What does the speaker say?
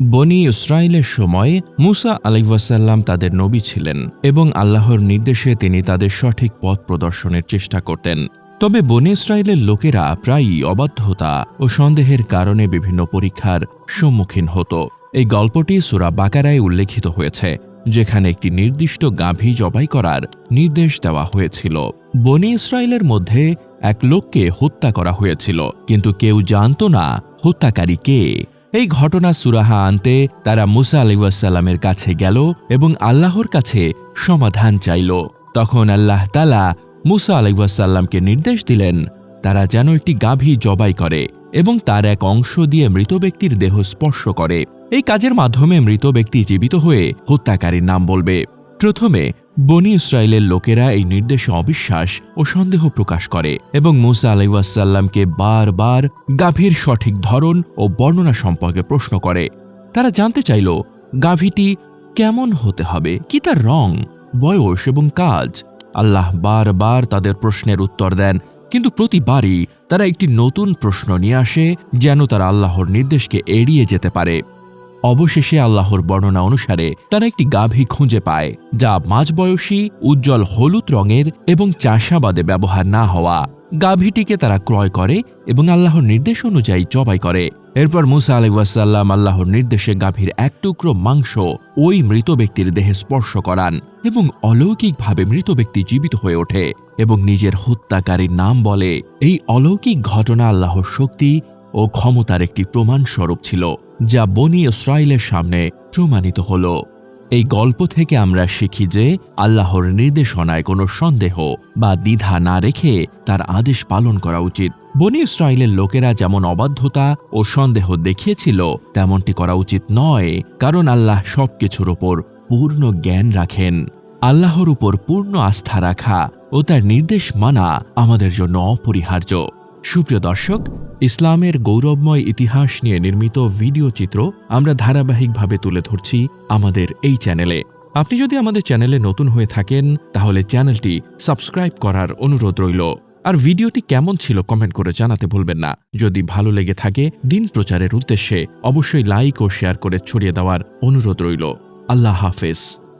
বনি ইসরায়েলের সময় মুসা আলাইসাল্লাম তাদের নবী ছিলেন এবং আল্লাহর নির্দেশে তিনি তাদের সঠিক পথ প্রদর্শনের চেষ্টা করতেন। তবে বনি ইসরায়েলের লোকেরা প্রায়ই অবাধ্যতা ও সন্দেহের কারণে বিভিন্ন পরীক্ষার সম্মুখীন হতো। এই গল্পটি সুরা বাকারায় উল্লেখিত হয়েছে, যেখানে একটি নির্দিষ্ট গাভী জবাই করার নির্দেশ দেওয়া হয়েছিল। বনি ইসরায়েলের মধ্যে এক লোককে হত্যা করা হয়েছিল, কিন্তু কেউ জানত না হত্যাকারী কে। এই ঘটনা সুরাহা আনতে তারা মুসা আলিউসাল্লামের কাছে গেল এবং আল্লাহর কাছে সমাধান চাইল। তখন আল্লাহ তালা মুসা আলাইসাল্লামকে নির্দেশ দিলেন, তারা যেন একটি গাভী জবাই করে এবং তার এক অংশ দিয়ে মৃত ব্যক্তির দেহ স্পর্শ করে। এই কাজের মাধ্যমে মৃত ব্যক্তি জীবিত হয়ে হত্যাকারীর নাম বলবে। প্রথমে বনি ইসরায়েলের লোকেরা এই নির্দেশে অবিশ্বাস ও সন্দেহ প্রকাশ করে এবং মুসা আলাইসাল্লামকে বারবার গাভীর সঠিক ধরন ও বর্ণনা সম্পর্কে প্রশ্ন করে। তারা জানতে চাইল, গাভীটি কেমন হতে হবে? কি তার রং, বয়স এবং কাজ? আল্লাহ বারবার তাদের প্রশ্নের উত্তর দেন, কিন্তু প্রতিবারই তারা একটি নতুন প্রশ্ন নিয়ে আসে, যেন তারা আল্লাহর নির্দেশকে এড়িয়ে যেতে পারে। অবশেষে আল্লাহর বর্ণনা অনুসারে তারা একটি গাভী খুঁজে পায়, যা মাঝবয়সী, উজ্জ্বল হলুদ রঙের এবং চাষাবাদে ব্যবহার না হওয়া। গাভীটিকে তারা ক্রয় করে এবং আল্লাহর নির্দেশ অনুযায়ী জবাই করে। এরপর মুসা আলাইসাল্লাম আল্লাহর নির্দেশে গাভীর এক টুকরো মাংস ওই মৃত ব্যক্তির দেহে স্পর্শ করান এবং অলৌকিকভাবে মৃত ব্যক্তি জীবিত হয়ে ওঠে এবং নিজের হত্যাকারীর নাম বলে। এই অলৌকিক ঘটনা আল্লাহর শক্তি ও ক্ষমতার একটি প্রমাণ স্বরূপ ছিল, যা বনি ইসরায়েলের সামনে প্রমাণিত হল। এই গল্প থেকে আমরা শিখি যে আল্লাহর নির্দেশনায় কোনো সন্দেহ বা দ্বিধা না রেখে তার আদেশ পালন করা উচিত। বনি ইসরায়েলের লোকেরা যেমন অবাধ্যতা ও সন্দেহ দেখিয়েছিল, তেমনটি করা উচিত নয়, কারণ আল্লাহ সবকিছুর ওপর পূর্ণ জ্ঞান রাখেন। আল্লাহর উপর পূর্ণ আস্থা রাখা ও তার নির্দেশ মানা আমাদের জন্য অপরিহার্য। সুপ্রিয় দর্শক, ইসলামের গৌরবময় ইতিহাস নিয়ে নির্মিত ভিডিও চিত্র আমরা ধারাবাহিকভাবে তুলে ধরছি আমাদের এই চ্যানেলে। আপনি যদি আমাদের চ্যানেলে নতুন হয়ে থাকেন, তাহলে চ্যানেলটি সাবস্ক্রাইব করার অনুরোধ রইল। আর ভিডিওটি কেমন ছিল কমেন্ট করে জানাতে ভুলবেন না। যদি ভালো লেগে থাকে, দিন প্রচারের উদ্দেশ্যে অবশ্যই লাইক ও শেয়ার করে ছড়িয়ে দেওয়ার অনুরোধ রইল। আল্লাহ হাফেজ।